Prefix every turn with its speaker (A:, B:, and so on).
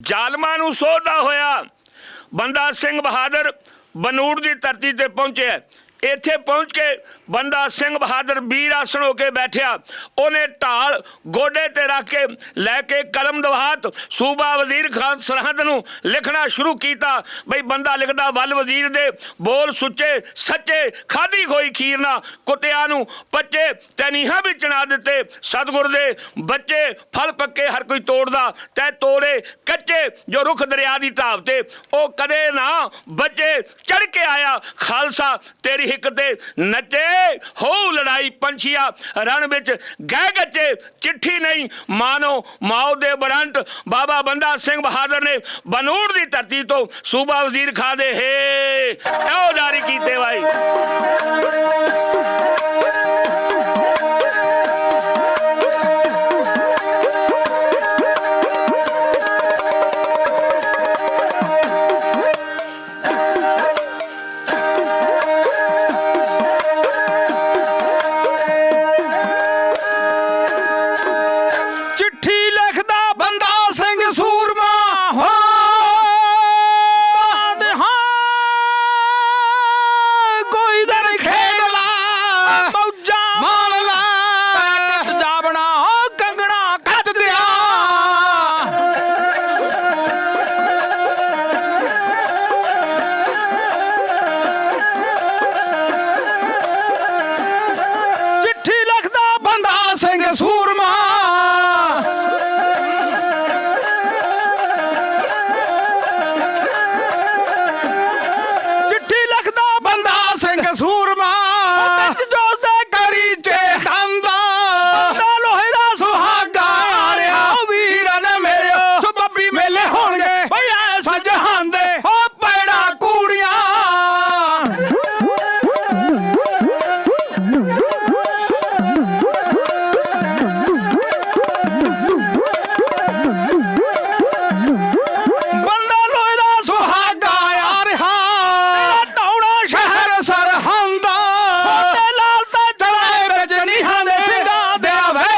A: ਜ਼ਾਲਮਾਂ ਨੂੰ ਸੋਧਦਾ ਹੋਇਆ ਬੰਦਾ ਸਿੰਘ ਬਹਾਦਰ ਬਨੂੜ ਦੀ ਧਰਤੀ ਤੇ ਪਹੁੰਚਿਆ। ਇੱਥੇ ਪਹੁੰਚ ਕੇ ਬੰਦਾ ਸਿੰਘ ਬਹਾਦਰ ਵੀਰ ਆਸਣ ਹੋ ਕੇ ਬੈਠਿਆ। ਉਹਨੇ ਢਾਲ, ਗੋਡੇ ਤੇ ਰੱਖ ਕੇ ਲੈ ਕੇ ਕਲਮ ਦਵਾਤ। ਸੂਬਾ ਵਜ਼ੀਰ ਖਾਨ ਸਰਹੰਦ ਨੂੰ ਲਿਖਣਾ ਸ਼ੁਰੂ ਕੀਤਾ। ਬਈ ਬੰਦਾ ਲਿਖਦਾ, ਵੱਲ ਵਜ਼ੀਰ ਦੇ ਬੋਲ ਸੁੱਚੇ, ਸੱਚੇ, ਖਾਦੀ ਹੋਈ ਖੀਰ ਨਾ ਕੁੱਤਿਆਂ ਨੂੰ ਪੱਚੇ ਤੈਨੀਹਾਂ ਵੀ ਚਣਾ ਦਿੱਤੇ। ਸਤਿਗੁਰ ਦੇ ਬੱਚੇ ਫਲ ਪੱਕੇ ਹਰ ਕੋਈ ਤੋੜਦਾ। ਤੈ ਤੋੜੇ ਕੱਚੇ ਜੋ ਰੁੱਖ ਦਰਿਆ ਦੀ ਢਾਬ ਤੇ। ਉਹ ਕਦੇ ਨਾ ਬੱਚੇ ਚੜ ਕੇ ਆਇਆ। ਖਾਲਸਾ, ਤੇਰੀ ਹਿੱਕ ਤੇ ਨੱਚੇ ਹੋ ਲੜਾਈ ਪੰਛੀਆ, ਰਣ ਵਿੱਚ ਗਹਿ ਗੱਚੇ, ਚਿੱਠੀ ਨਹੀਂ, ਮਾਨੋ ਮਾਓ ਦੇ ਬਰੰਟ, ਬਾਬਾ ਬੰਦਾ ਸਿੰਘ ਬਹਾਦਰ ਨੇ ਬਨੂੜ ਦੀ ਧਰਤੀ ਤੋਂ ਸੂਬਾ ਵਜ਼ੀਰ ਖਾਨ ਦੇ ਹੇ, ਇਹੋ ਜਾਰੀ ਕੀਤੇ ਭਾਈ